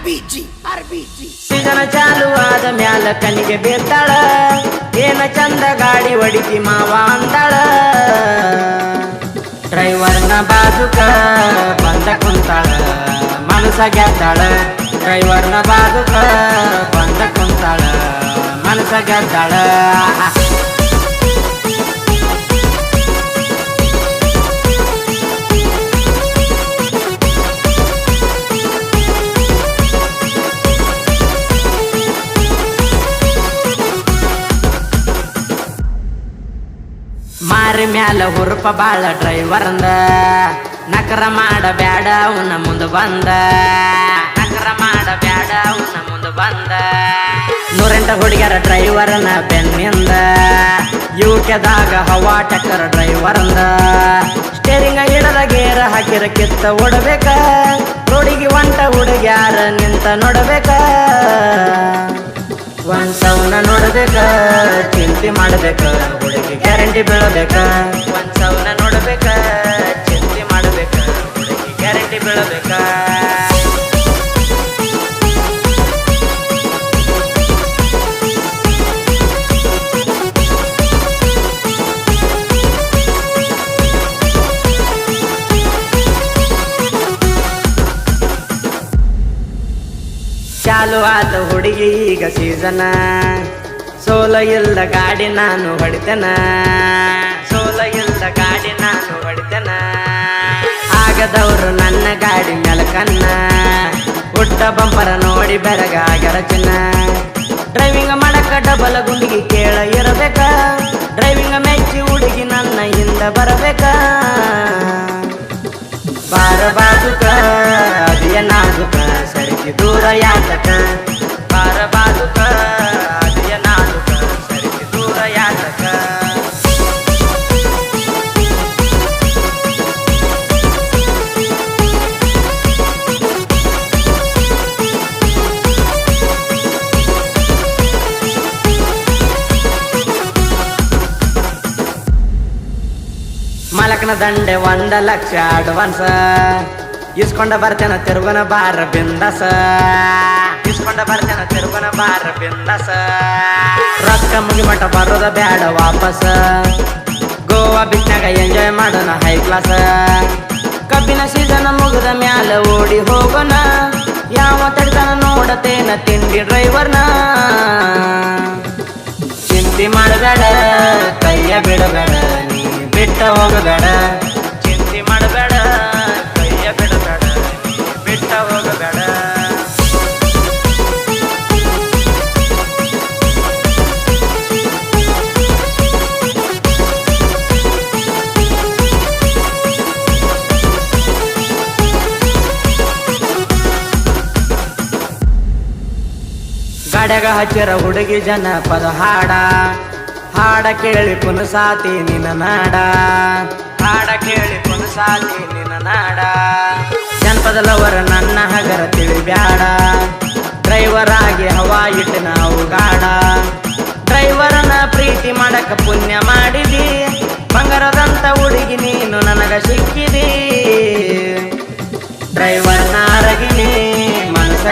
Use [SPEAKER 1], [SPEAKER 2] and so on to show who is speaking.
[SPEAKER 1] RBG RBG season चालू आज म्याल कणिगे बेताळ ಏನ ಚಂದ ಗಾಡಿ ಒಡಿತಿ ಮಾವ ಅಂದಳ ಡ್ರೈವರ್ನ ಬಾಜುಕ ಬಂದ ಕುಂತಾಳ ಮನಸ ಗೆದ್ದಾಳ ಡ್ರೈವರ್ನ ಬಾಜುಕ ಬಂದ ಕುಂತಾಳ ಮನಸ ಗೆದ್ದಾಳ ಮ್ಯಾಲ ಹುರುಪ ಬಾಳ ಡ್ರೈವರ್ ಅಂದ ನಕರ ಮಾಡ ಬ್ಯಾಡ ಅವನ ಮುಂದ ಬಂದ. ನಕರ ಮಾಡ ಬ್ಯಾಡ ಅವನ ಮುಂದ ಬಂದ. ನೂರೆಂಟ ಹುಡುಗ್ಯಾರ ಡ್ರೈವರ್ನ ಬೆನ್ನಿಂದ. ಯುಕೆದಾಗ ಹವಾ ಟಕ್ಕರ ಡ್ರೈವರ್ಂದ. ಸ್ಟೇರಿಂಗ ಹಿಡದ ಗೇರ ಹಾಕಿರ ಕಿತ್ತ ಓಡಬೇಕ. ರೋಡಿಗೆ ಒಂಟ ಹುಡುಗ್ಯಾರ ನಿಂತ ನೋಡಬೇಕ. ಒಂದ್ ಸೌನ ನೋಡ್ಬೇಕ ಚಿಂತೆ ಮಾಡಬೇಕ ಗ್ಯಾರಂಟಿ ಬೀಳಬೇಕ. ಒಂದ್ ಸಾವಿರ ನೋಡಬೇಕ, ಚಿಂತೆ ಮಾಡಬೇಕ, ಹುಡುಗಿ ಗ್ಯಾರಂಟಿ ಬೀಳಬೇಕ. ಚಾಲು ಆತ ಹುಡುಗಿ ಈಗ ಸೀಸನ ಸೋಲ ಇಲ್ಲ ಗಾಡಿ ನಾನು ಹೊಡಿತೇನ. ಸೋಲ ಇಲ್ಲ ಗಾಡಿ ನಾನು ಹೊಡಿತೇನ. ಆಗದವರು ನನ್ನ ಗಾಡಿ ಮೆಲಕನ್ನ. ಹುಟ್ಟ ಬಂಪರ ನೋಡಿ ಬೆರಗಾಗರ ಚಿನ್ನ ಡ್ರೈವಿಂಗ್ ಮಾಡಕ ಡಬಲ ಗುಂಡಿಗೆ ಕೇಳ ಇರಬೇಕ. ಡ್ರೈವಿಂಗ್ ಮೆಚ್ಚಿ ಹುಡುಗಿ ನನ್ನ ಹಿಂದ ಬರಬೇಕ. ಬಾರ ಬಾಜುಕ ಅದಿಯ ನಾಜುಕ ಸರಿಸಿ ದೂರ ಯಾತಕ. ಮಲಕನ ದಂಡೆ ಒಂದ ಲಕ್ಷ ಅಡ್ವಾನ್ಸ್ ಇಸ್ಕೊಂಡ ಬರ್ತೇನ ತಿರುಗನ ಬಾರ ಬಿಂದಸ. ಇಸ್ಕೊಂಡ ಬರ್ತೇನ ತಿರುಗನ ಬಾರ ಬಿಂದಸ. ರೊಕ್ಕ ಮುಗಿಮಟ ಬರೋದ ಬ್ಯಾಡ ವಾಪಸ್. ಗೋವಾ ಬಿಟ್ನಾಗ ಎಂಜಾಯ್ ಮಾಡೋಣ ಹೈ ಕ್ಲಾಸ್ ಕಬ್ಬಿನ ಸೀಸನ್ ಮುಗಿದ ಮ್ಯಾಲ ಓಡಿ ಹೋಗೋಣ. ಯಾವ ತಡಿತನ ನೋಡತೇನ ತಿಂಡಿ ಡ್ರೈವರ್ನ ಹೋಗಬೇಡ. ಚಿಂತೆ ಮಾಡಬೇಡ ಕೈಯ ಬಿಡಬೇಡ ಬಿಟ್ಟ ಹೋಗಬೇಡ. ಗಡಗ ಹಚ್ಚಿರ ಹುಡುಗಿ ಜನಪದ ಹಾಡ. ಹಾಡ ಕೇಳಿ ಪುನಸಾತಿ ನಿನ್ನ ನಾಡ. ಹಾಡ ಕೇಳಿ ಪುನಸಾತಿ ನಿನ್ನ ನಾಡ. ಜನಪದಲವರ ನನ್ನ ಹಗರ ತಿಳಿಬ್ಯಾಡ. ಡ್ರೈವರ್ ಆಗಿ ಹವಾ ಇಟ್ಟು ನಾವು ಗಾಡ. ಡ್ರೈವರನ ಪ್ರೀತಿ ಮಾಡಕ ಪುಣ್ಯ ಮಾಡಿದಿ. ಬಂಗಾರದಂತ ಹುಡುಗಿ ನೀನು ನನಗ ಸಿಕ್ಕಿದಿ. ಡ್ರೈವರ್ನ ನಾರಗಿನಿ ಮನಸ